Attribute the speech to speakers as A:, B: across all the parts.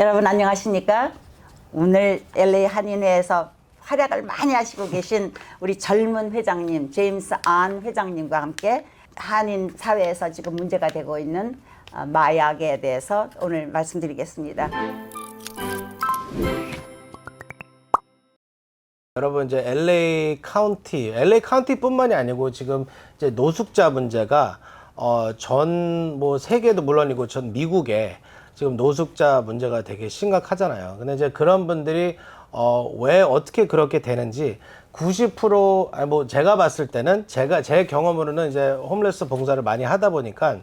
A: 여러분 안녕하십니까? 오늘 LA 한인회에서 활약을 많이 하시고 계신 우리 젊은 회장님 제임스 안 회장님과 함께 한인 사회에서 지금 문제가 되고 있는 어, 마약에 대해서 오늘 말씀드리겠습니다.
B: 여러분 이제 LA 카운티, LA 카운티뿐만이 아니고 지금 이제 노숙자 문제가 어, 전 뭐 세계도 물론이고 전 미국에 지금 노숙자 문제가 되게 심각하잖아요. 근데 이제 그런 분들이 어, 왜 어떻게 그렇게 되는지 90% 아니 뭐 제가 봤을 때는 제가 제 경험으로는 이제 홈레스 봉사를 많이 하다 보니까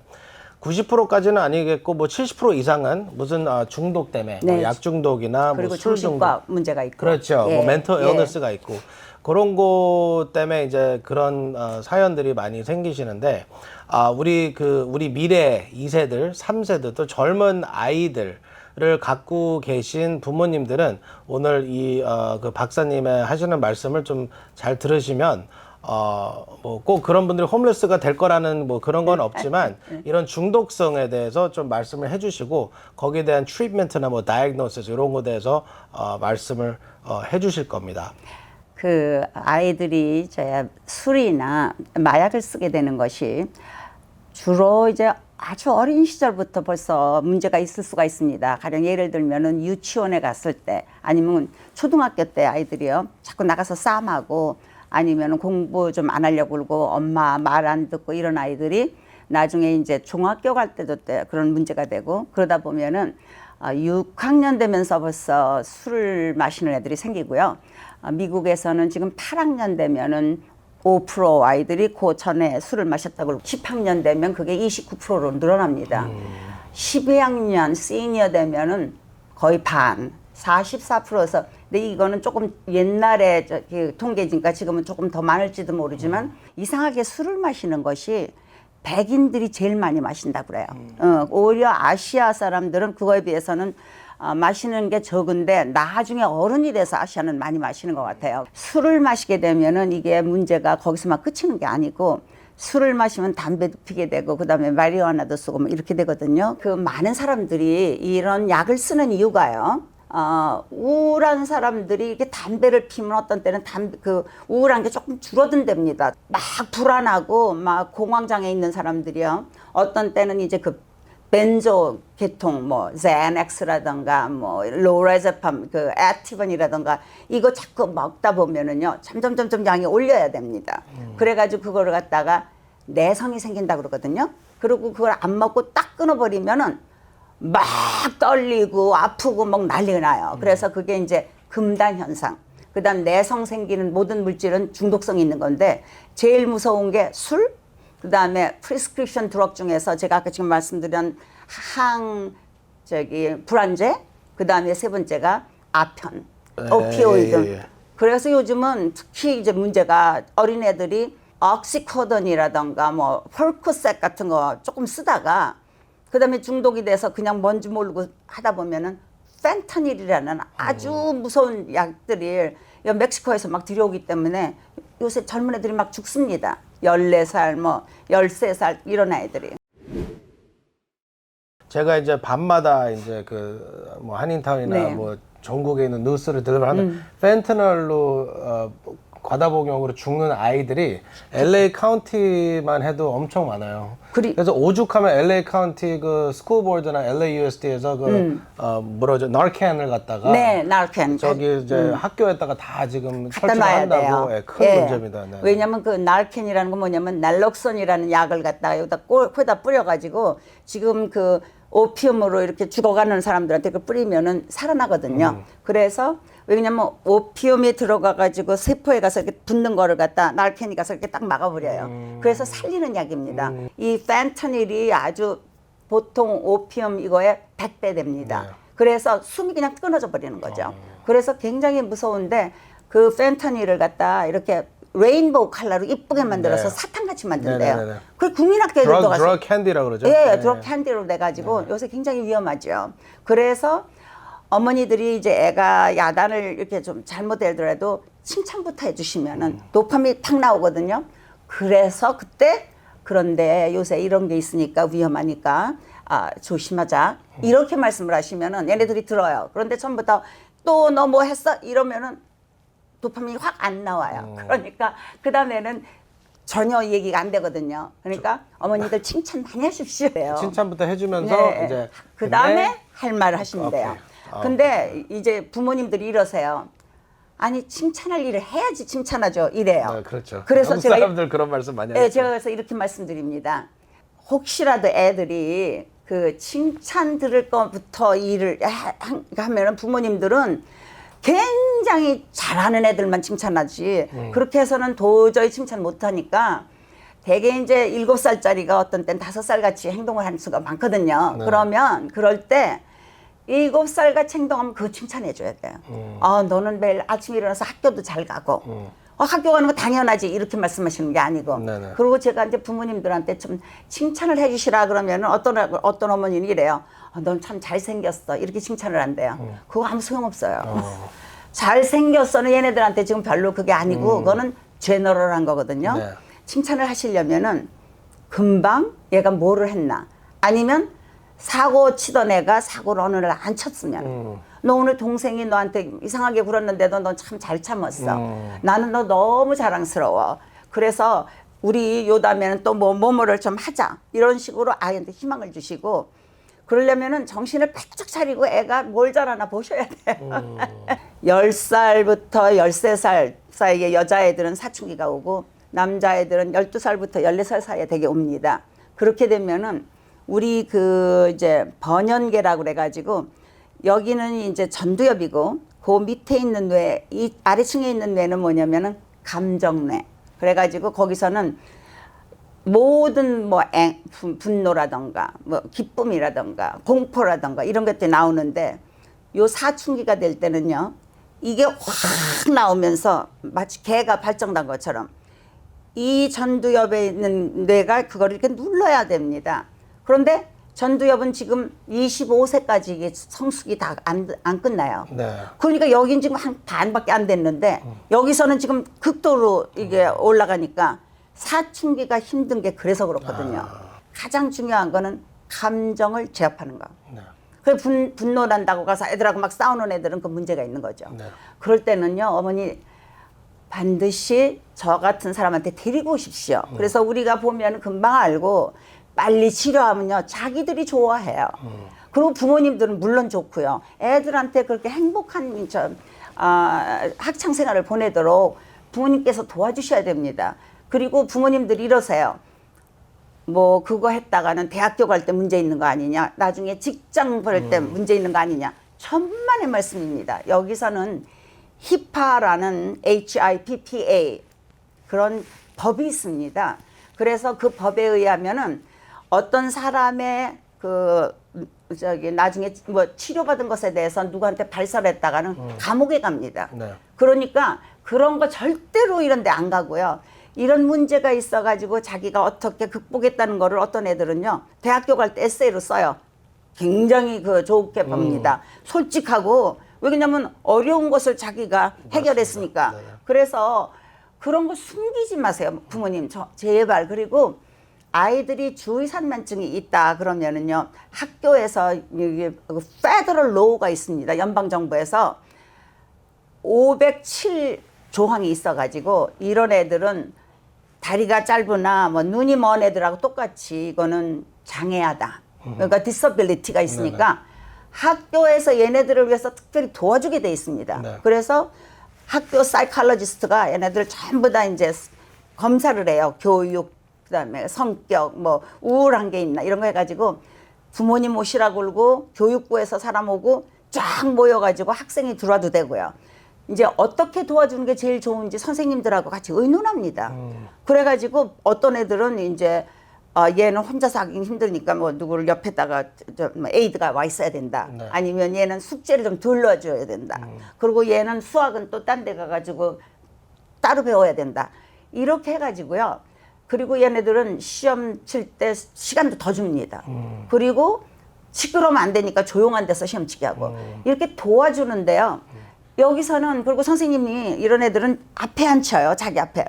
B: 90%까지는 아니겠고 뭐 70% 이상은 무슨 아, 중독 때문에 뭐
A: 네.
B: 약 중독이나
A: 그리고
B: 뭐술 중독
A: 정신과 문제가 있고
B: 그렇죠.
A: 예,
B: 뭐 멘토
A: 예.
B: illness가 있고 그런 거 때문에 이제 그런 어, 사연들이 많이 생기시는데 아 우리 그 우리 미래 2세들, 3세들 또 젊은 아이들 을 갖고 계신 부모님들은 오늘 이 어, 그 박사님의 하시는 말씀을 좀 잘 들으시면 어뭐 꼭 그런 분들이 홈레스가 될 거라는 뭐 그런 건 없지만 이런 중독성에 대해서 좀 말씀을 해주시고 거기에 대한 트리트먼트나 뭐 다이agnosis 이런 거에 대해서 어, 말씀을 어, 해주실 겁니다.
A: 그 아이들이 이제 술이나 마약을 쓰게 되는 것이 주로 이제 아주 어린 시절부터 벌써 문제가 있을 수가 있습니다. 가령 예를 들면은 유치원에 갔을 때 아니면 초등학교 때 아이들이요. 자꾸 나가서 싸움하고 아니면 공부 좀 안 하려고 그러고 엄마 말 안 듣고 이런 아이들이 나중에 이제 중학교 갈 때도 때 그런 문제가 되고 그러다 보면은 아, 6학년 되면서 벌써 술을 마시는 애들이 생기고요. 아, 미국에서는 지금 8학년 되면은 5% 아이들이 그 전에 술을 마셨다고 그러고 10학년 되면 그게 29%로 늘어납니다. 12학년 시니어 되면은 거의 반, 44%에서 근데 이거는 조금 옛날에 저기 통계니까 지금은 조금 더 많을지도 모르지만 이상하게 술을 마시는 것이 백인들이 제일 많이 마신다고 그래요. 어, 오히려 아시아 사람들은 그거에 비해서는 어, 마시는 게 적은데 나중에 어른이 돼서 아시아는 많이 마시는 것 같아요. 술을 마시게 되면은 이게 문제가 거기서만 그치는 게 아니고 술을 마시면 담배도 피게 되고 그다음에 마리화나도 쓰고 뭐 이렇게 되거든요. 그 많은 사람들이 이런 약을 쓰는 이유가요. 어, 우울한 사람들이 이렇게 담배를 피면 어떤 때는 담배, 그 우울한 게 조금 줄어든답니다. 막 불안하고 막 공황장애 있는 사람들이요. 어떤 때는 이제 그 벤조 계통 뭐 제넥스라던가 뭐 로레제팜 그 애티번이라던가 이거 자꾸 먹다 보면은요 점점 점점 양이 올려야 됩니다. 그래가지고 그거를 갖다가 내성이 생긴다 그러거든요. 그리고 그걸 안 먹고 딱 끊어버리면은 막 떨리고 아프고 막 난리가 나요. 그래서 그게 이제 금단 현상. 그다음 내성 생기는 모든 물질은 중독성이 있는 건데 제일 무서운 게 술, 그다음에 프리스크립션 드럭 중에서 제가 아까 지금 말씀드린 항 저기 불안제, 그다음에 세 번째가 아편,
B: 예,
A: 오피오이드.
B: 예, 예.
A: 그래서 요즘은 특히 이제 문제가 어린애들이 억시코던이라던가 뭐 펄크셋 같은 거 조금 쓰다가 그다음에 중독이 돼서 그냥 뭔지 모르고 하다 보면은 펜타닐이라는 아주 무서운 약들이 이 멕시코에서 막 들여오기 때문에 요새 젊은 애들이 막 죽습니다. 14살 뭐 13살 이런 아이들이.
B: 제가 이제 밤마다 이제 그 뭐 한인타운이나
A: 네.
B: 뭐 전국에 있는 뉴스를 들으면 펜트널로 어, 과다복용으로 죽는 아이들이 LA 카운티만 해도 엄청 많아요.
A: 그리-
B: 그래서 오죽하면 LA 카운티 그 스쿨 보드나 LA USD에서 그 어, 뭐라죠 나르캔을 갖다가
A: 네, 나르캔.
B: 저기 이제 학교에다가 다 지금
A: 갖다 놔야
B: 설치한다고. 예, 큰 문제입니다. 네.
A: 왜냐면 그 날캔이라는 건 뭐냐면 날록선이라는 약을 갖다가 여기다 꼬, 코에다 뿌려가지고 지금 그 오피움으로 이렇게 죽어가는 사람들한테 그 뿌리면은 살아나거든요.
B: 음.
A: 그래서 왜냐면 오피움이 들어가 가지고 세포에 가서 이렇게 붙는 거를 갖다 날캔이 가서 이렇게 딱 막아버려요.
B: 음.
A: 그래서 살리는 약입니다. 이 펜타닐이 아주 보통 오피움 이거에 100배 됩니다.
B: 네.
A: 그래서 숨이 그냥 끊어져 버리는 거죠.
B: 아.
A: 그래서 굉장히 무서운데 그 펜타닐을 갖다 이렇게 레인보우 컬러로 이쁘게 만들어서
B: 네.
A: 사탕같이 만든대요.
B: 네 네네네.
A: 그그 국민학교에도
B: 드럭
A: 가서
B: 드럭 캔디라 그러죠.
A: 예,
B: 네.
A: 드럭 캔디로 돼가지고 요새 굉장히 위험하죠. 그래서 어머니들이 이제 애가 야단을 이렇게 좀 잘못 되더라도 칭찬부터 해주시면은
B: 음.
A: 도파민이 탁 나오거든요. 그래서 그때 그런데 요새 이런 게 있으니까 위험하니까 아, 조심하자 이렇게 말씀을 하시면은 얘네들이 들어요. 그런데 처음부터 또 너 뭐 했어 이러면은 도파민이 확 안 나와요. 그러니까 그 다음에는 전혀 얘기가 안 되거든요. 그러니까 어머니들 칭찬 많이 하십시오.
B: 칭찬부터 해주면서
A: 네.
B: 이제
A: 그 다음에
B: 근데
A: 할 말을 하시면 돼요.
B: 오케이. 어.
A: 근데 이제 부모님들이 이러세요. 아니 칭찬할 일을 해야지 칭찬하죠. 이래요.
B: 네, 그렇죠.
A: 그래서
B: 한국
A: 제가 이-
B: 사람들 그런 말씀 많이
A: 예,
B: 하죠.
A: 제가 그래서 이렇게 말씀드립니다. 혹시라도 애들이 그 칭찬 들을 것부터 일을 하면은 부모님들은 굉장히 잘하는 애들만 칭찬하지
B: 음.
A: 그렇게 해서는 도저히 칭찬 못하니까 대개 이제 일곱 살짜리가 어떤 땐 다섯 살 같이 행동을 하는 수가 많거든요.
B: 네.
A: 그러면 그럴 때 일곱 살 같이 행동하면 그거 칭찬해 줘야 돼요.
B: 음.
A: 아 너는 매일 아침에 일어나서 학교도 잘 가고 어, 학교 가는 거 당연하지 이렇게 말씀하시는 게 아니고
B: 네네.
A: 그리고 제가 이제 부모님들한테 좀 칭찬을 해주시라 그러면 어떤 어떤 어머니는 이래요. 아, 넌참 잘생겼어 이렇게 칭찬을 한대요.
B: 음.
A: 그거 아무 소용 없어요. 잘생겼어는 얘네들한테 지금 별로 그게 아니고 그거는 제너럴한 거거든요.
B: 음. 네.
A: 칭찬을 하시려면은 금방 얘가 뭐를 했나 아니면 사고 치던 애가 사고를 어느 날 안 쳤으면
B: 음.
A: 너 오늘 동생이 너한테 이상하게 굴었는데도 넌 참 잘 참았어.
B: 음.
A: 나는 너 너무 자랑스러워. 그래서 우리 요담에는 또 뭐 뭐뭐를 좀 하자. 이런 식으로 아이한테 희망을 주시고 그러려면은 정신을 바짝 차리고 애가 뭘 잘하나 보셔야 돼요. 열 살부터 열세 살 사이에 여자애들은 사춘기가 오고 남자애들은 열두 살부터 열네 살 사이에 되게 옵니다. 그렇게 되면은 우리 그 이제 번연계라고 그래 가지고 여기는 이제 전두엽이고 그 밑에 있는 뇌, 이 아래층에 있는 뇌는 뭐냐면은 감정뇌. 그래가지고 거기서는 모든 뭐 앵, 분- 분노라던가 뭐 기쁨이라던가 공포라던가 이런 것들이 나오는데 요 사춘기가 될 때는요 이게 확 나오면서 마치 개가 발정난 것처럼 이 전두엽에 있는 뇌가 그걸 이렇게 눌러야 됩니다. 그런데 전두엽은 지금 25세까지 이게 성숙이 다안 안 끝나요.
B: 네.
A: 그러니까 여긴 지금 한 반밖에 안 됐는데 여기서는 지금 극도로 이게 올라가니까 사춘기가 힘든 게 그래서 그렇거든요. 가장 중요한 거는 감정을 제압하는 거.
B: 네.
A: 그 분, 분노 난다고 가서 애들하고 막 싸우는 애들은 그 문제가 있는 거죠.
B: 네.
A: 그럴 때는요, 어머니 반드시 저 같은 사람한테 데리고 오십시오. 그래서 우리가 보면 금방 알고 빨리 치료하면요, 자기들이 좋아해요. 그리고 부모님들은 물론 좋고요. 애들한테 그렇게 행복한 저, 아, 학창 생활을 보내도록 부모님께서 도와주셔야 됩니다. 그리고 부모님들이 이러세요. 뭐 그거 했다가는 대학교 갈 때 문제 있는 거 아니냐 나중에 직장 벌때 문제 있는 거 아니냐 천만의 말씀입니다 여기서는 히파라는 HIPPA 그런 법이 있습니다 그래서 그 법에 의하면은 어떤 사람의 그 저기 나중에 뭐 치료받은 것에 대해서 누구한테 발설했다가는 감옥에 갑니다
B: 네.
A: 그러니까 그런 거 절대로 이런 데 안 가고요. 이런 문제가 있어가지고 자기가 어떻게 극복했다는 거를 어떤 애들은요. 대학교 갈 때 에세이로 써요. 굉장히 그 좋게 봅니다. 솔직하고 왜냐면 어려운 것을 자기가 해결했으니까.
B: 네네.
A: 그래서 그런 거 숨기지 마세요. 부모님 저, 제발 그리고 아이들이 주의산만증이 있다 그러면은요 학교에서 이게 페더럴 로우가 있습니다 연방 정부에서 507 조항이 있어가지고 이런 애들은 다리가 짧으나 뭐 눈이 먼 애들하고 똑같이 이거는 장애하다. 그러니까 디서빌리티가 있으니까 학교에서 얘네들을 위해서 특별히 도와주게 돼 있습니다.
B: 네.
A: 그래서 학교 사이칼로지스트가 얘네들을 전부 다 이제 검사를 해요. 교육, 그다음에 성격, 뭐 우울한 게 있나 이런 거 해가지고 부모님 오시라고 그러고 교육부에서 사람 오고 쫙 모여가지고 학생이 들어와도 되고요. 이제 어떻게 도와주는 게 제일 좋은지 선생님들하고 같이 의논합니다. 그래가지고 어떤 애들은 이제 어, 얘는 혼자서 하기 힘드니까 뭐 누구를 옆에다가 저, 뭐 에이드가 와 있어야 된다.
B: 네.
A: 아니면 얘는 숙제를 좀 들러줘야 된다. 그리고 얘는 수학은 또 딴 데 가가지고 따로 배워야 된다. 이렇게 해가지고요. 그리고 얘네들은 시험 칠 때 시간도 더 줍니다. 그리고 시끄러우면 안 되니까 조용한 데서 시험 치게 하고 이렇게 도와주는데요. 여기서는 그리고 선생님이 이런 애들은 앞에 앉혀요. 자기 앞에.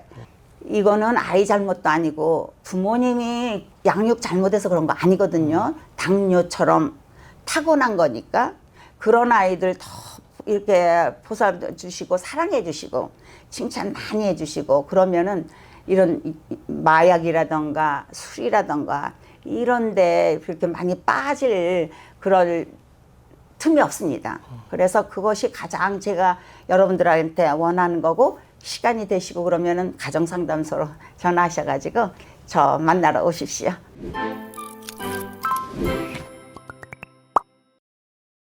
A: 이거는 아이 잘못도 아니고 부모님이 양육 잘못해서 그런 거 아니거든요. 당뇨처럼 타고난 거니까 그런 아이들 더 이렇게 보살펴 주시고 사랑해 주시고 칭찬 많이 해 주시고 그러면은 이런 마약이라던가 술이라던가 이런데 그렇게 많이 빠질 그럴 틈이 없습니다. 그래서 그것이 가장 제가 여러분들한테 원하는 거고 시간이 되시고 그러면은 가정 상담소로 전화하셔가지고 저 만나러 오십시오.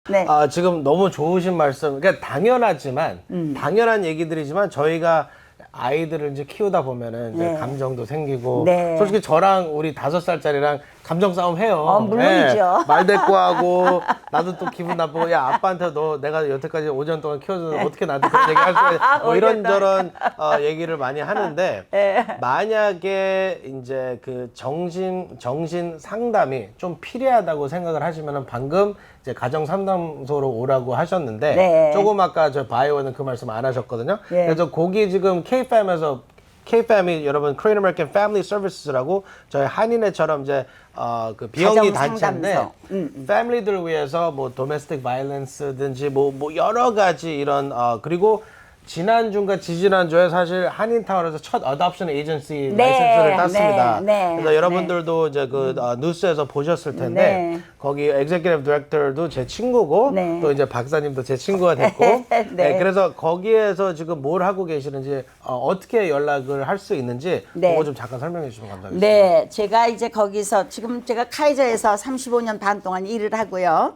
A: 네.
B: 아, 지금 너무 좋으신 말씀. 그러니까 당연하지만
A: 음.
B: 당연한 얘기들이지만 저희가 아이들을 이제 키우다 보면은 이제
A: 네.
B: 감정도 생기고
A: 네.
B: 솔직히 저랑 우리 다섯 살짜리랑 감정 싸움 해요.
A: 어, 물론이죠.
B: 예, 말 대꾸하고 나도 또 기분 나쁘고 야 아빠한테 너 내가 여태까지 5년 동안 키워줘서 어떻게 나한테 그런 얘기 할 수가 뭐 이런저런 어, 얘기를 많이 하는데
A: 네.
B: 만약에 이제 그 정신 정신 상담이 좀 필요하다고 생각을 하시면은 방금 이제 가정 상담소로 오라고 하셨는데
A: 네.
B: 조금 아까 저 바이오는 그 말씀 안 하셨거든요.
A: 네.
B: 그래서 거기 지금 K-팜에서 K-팜이 여러분 Korean American Family Services라고 저희 한인회처럼 이제 어, 그 비영리
A: 가정
B: 단체인데
A: 상담소. 음,
B: 패밀리들 위해서 뭐 도메스틱 바이런스든지 뭐, 뭐 여러 가지 이런 어 그리고 지난주인가 지지난주에 사실 한인타운에서 첫 어답션 에이전시
A: 네,
B: 라이센스를 땄습니다.
A: 네, 네,
B: 그래서 여러분들도 이제 그 어, 뉴스에서 보셨을 텐데
A: 네.
B: 거기 엑제큐티브 디렉터도 제 친구고
A: 네.
B: 또 이제 박사님도 제 친구가 됐고
A: 네.
B: 네, 그래서 거기에서 지금 뭘 하고 계시는지 어, 떻게 연락을 할 수 있는지
A: 네.
B: 그거 좀 잠깐 설명해 주시면 감사하겠습니다.
A: 네, 제가 이제 거기서 지금 제가 카이저에서 35년 반 동안 일을 하고요.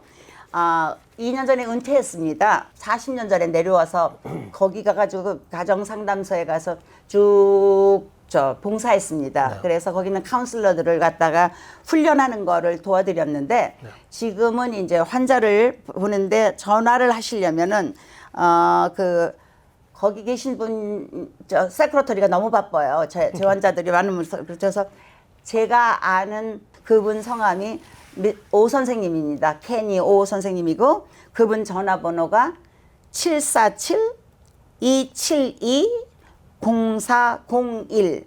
A: 아, 2년 전에 은퇴했습니다. 40년 전에 내려와서 거기 가가지고 가정 상담소에 가서 쭉 저 봉사했습니다. 그래서 거기는 카운슬러들을 갖다가 훈련하는 거를 도와드렸는데 지금은 이제 환자를 보는데 전화를 하시려면은 어그 거기 계신 분, 저, 세크러터리가 너무 바빠요. 제, 제 환자들이 많은 분, 그래서 제가 아는 그분 성함이 미- 오 선생님입니다. 케니 오 선생님이고, 그분 전화번호가 747 272 0401.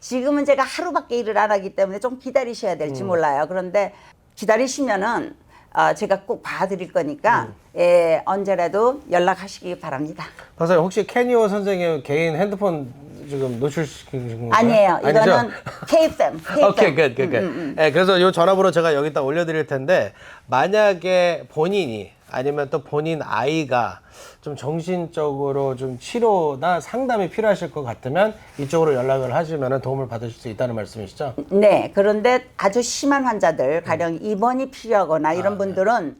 A: 지금은 제가 하루밖에 일을 안 하기 때문에 좀 기다리셔야 될지 몰라요. 그런데 기다리시면은 어, 제가 꼭 봐드릴 거니까 예, 언제라도 연락하시기 바랍니다.
B: 박사님 혹시 캐니오 선생님 개인 핸드폰 지금 노출시키신 건가요?
A: 아니에요. 이거는 KFM. KFM.
B: 오케이, 굿, 굿, 굿. 예, 그래서 요 전화번호 제가 여기다 올려드릴 텐데 만약에 본인이 아니면 또 본인 아이가 좀 정신적으로 좀 치료나 상담이 필요하실 것 같으면 이쪽으로 연락을 하시면 도움을 받으실 수 있다는 말씀이시죠?
A: 네. 그런데 아주 심한 환자들, 가령 입원이 필요하거나 이런
B: 음. 아, 네.
A: 분들은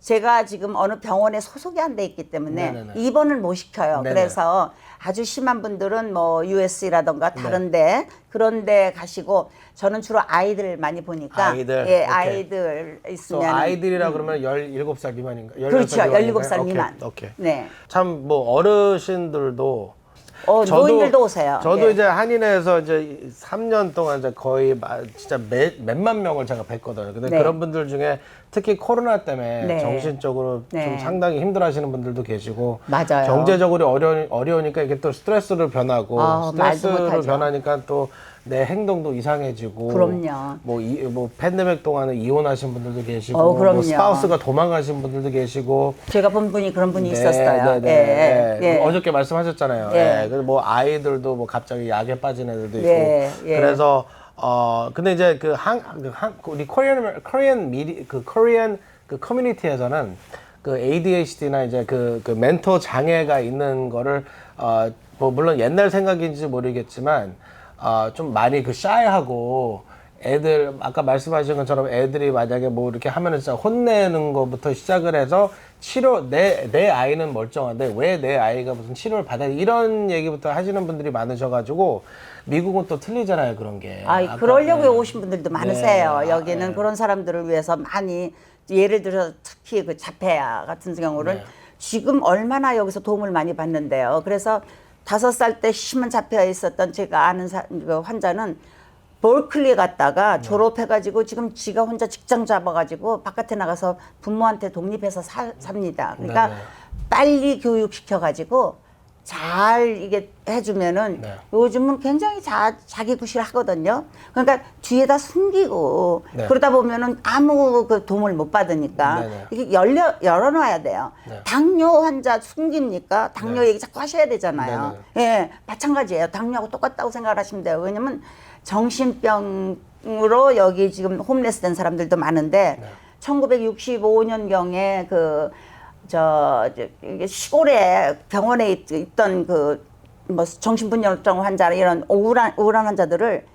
A: 제가 지금 어느 병원에 소속이 안 돼 있기 때문에
B: 네네네.
A: 입원을 못 시켜요.
B: 네네.
A: 그래서 아주 심한 분들은 뭐 US라던가
B: 네.
A: 다른데 그런데 가시고 저는 주로 아이들 많이 보니까
B: 아이들,
A: 예,
B: 오케이.
A: 아이들
B: 또
A: 있으면
B: 아이들이라 그러면 17살 미만인가? 16살
A: 그렇죠.
B: 미만인가요?
A: 17살 미만.
B: 오케이. 오케이.
A: 네.
B: 참 뭐 어르신들도
A: 어, 노인들도 오세요.
B: 저도
A: 예.
B: 이제 한인회에서 이제 3년 동안 이제 거의 마- 진짜 몇, 몇만 명을 제가 뵀거든요. 근데
A: 네.
B: 그런 분들 중에 특히 코로나 때문에
A: 네.
B: 정신적으로 좀
A: 네.
B: 상당히 힘들어하시는 분들도 계시고
A: 맞아요.
B: 경제적으로 어려 어려우니까 이게 또 스트레스로 변하고
A: 아, 말도
B: 스트레스로
A: 못하죠.
B: 변하니까 또 내 행동도 이상해지고
A: 그럼요.
B: 뭐, 이, 뭐 팬데믹 동안에 이혼하신 분들도 계시고
A: 어, 그럼요.
B: 뭐 스파우스가 도망가신 분들도 계시고
A: 제가 본 분이 그런 분이
B: 네,
A: 있었어요.
B: 네, 네.
A: 예, 예.
B: 어저께 말씀하셨잖아요.
A: 예.
B: 예. 그래서 뭐 아이들도 뭐 갑자기 약에 빠진 애들도 있고.
A: 예, 예.
B: 그래서 어 근데 이제 그한그한 우리 코리안 코리안 미디 그 코리안 그 커뮤니티에서는 그 ADHD나 이제 그, 그 멘토 장애가 있는 거를 어 뭐 물론 옛날 생각인지 모르겠지만 어 좀 많이 그 샤이하고 애들 아까 말씀하신 것처럼 애들이 만약에 뭐 이렇게 하면은 진짜 혼내는 것부터 시작을 해서 치료 내 내 아이는 멀쩡한데 왜 내 아이가 무슨 치료를 받아야 돼? 이런 얘기부터 하시는 분들이 많으셔가지고 미국은 또 틀리잖아요 그런 게.
A: 아, 그러려고
B: 네.
A: 오신 분들도 많으세요.
B: 네.
A: 여기는
B: 아, 네.
A: 그런 사람들을 위해서 많이 예를 들어 특히 그 자폐아 같은 경우를
B: 네.
A: 지금 얼마나 여기서 도움을 많이 받는데요. 그래서 다섯 살 때 심한 자폐아 있었던 제가 아는 사, 그 환자는 볼클리 갔다가
B: 네.
A: 졸업해가지고 지금 지가 혼자 직장 잡아가지고 바깥에 나가서 부모한테 독립해서 사, 삽니다. 그러니까
B: 네 네.
A: 빨리 교육시켜가지고 잘 이게 해주면은
B: 네.
A: 요즘은 굉장히 자, 자기 구실 하거든요. 그러니까 뒤에다 숨기고
B: 네.
A: 그러다 보면은 아무 그 도움을 못 받으니까
B: 네 네.
A: 이게 열려 열어놔야 돼요.
B: 네.
A: 당뇨 환자 숨깁니까? 당뇨
B: 네.
A: 얘기 자꾸 하셔야 되잖아요. 예, 마찬가지예요. 당뇨하고 똑같다고 생각하시면 돼요. 왜냐면 정신병으로 여기 지금 홈레스 된 사람들도 많은데
B: 네.
A: 1965년 경에 그 저 시골에 병원에 있, 있던 그 뭐 정신분열증 환자 이런 우울한 우울한 환자들을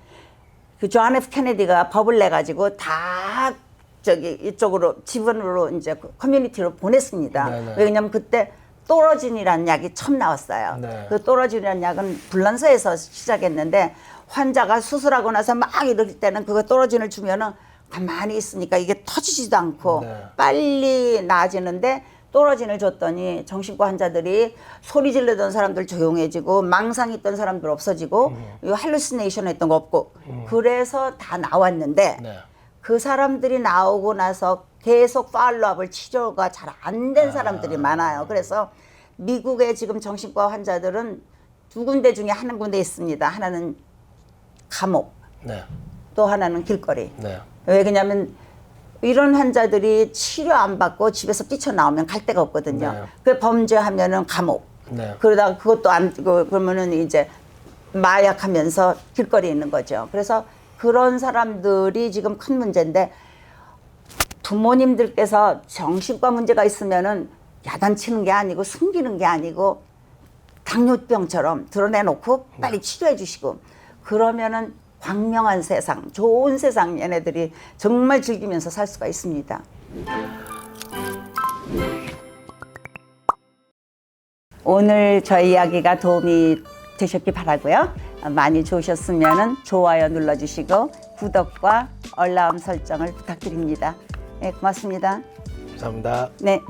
A: 그존 F 케네디가 법을 내 가지고 다 저기 이쪽으로 지분으로 이제 그 커뮤니티로 보냈습니다.
B: 네네.
A: 왜냐면 그때 또러진이라는 약이 처음 나왔어요.
B: 네.
A: 그 또러진이라는 약은 불란서에서 시작했는데 환자가 수술하고 나서 막 이럴 때는 그거 또러진을 주면은 가만히 있으니까 이게 터지지도 않고
B: 네.
A: 빨리 나아지는데 또러진을 줬더니 정신과 환자들이 소리 지르던 사람들 조용해지고 망상 있던 사람들 없어지고
B: 음.
A: 이 할루시네이션 했던 거 없고 그래서 다 나왔는데
B: 네.
A: 그 사람들이 나오고 나서 계속 팔로업을 치료가 잘 안 된 사람들이 많아요. 그래서 미국의 지금 정신과 환자들은 두 군데 중에 한 군데 있습니다. 하나는 감옥,
B: 네.
A: 또 하나는 길거리.
B: 네.
A: 왜 그러냐면 이런 환자들이 치료 안 받고 집에서 뛰쳐나오면 갈 데가 없거든요.
B: 네.
A: 그 범죄하면은 감옥.
B: 네.
A: 그러다가 그것도 안 그, 그러면은 이제 마약하면서 길거리에 있는 거죠. 그래서 그런 사람들이 지금 큰 문제인데 부모님들께서 정신과 문제가 있으면은 야단치는 게 아니고 숨기는 게 아니고 당뇨병처럼 드러내놓고 빨리 치료해 주시고 그러면은 광명한 세상, 좋은 세상 얘네들이 정말 즐기면서 살 수가 있습니다. 오늘 저희 이야기가 도움이 되셨기 바라고요. 많이 좋으셨으면 좋아요 눌러주시고 구독과 알람 설정을 부탁드립니다. 네, 고맙습니다.
B: 감사합니다.
A: 네.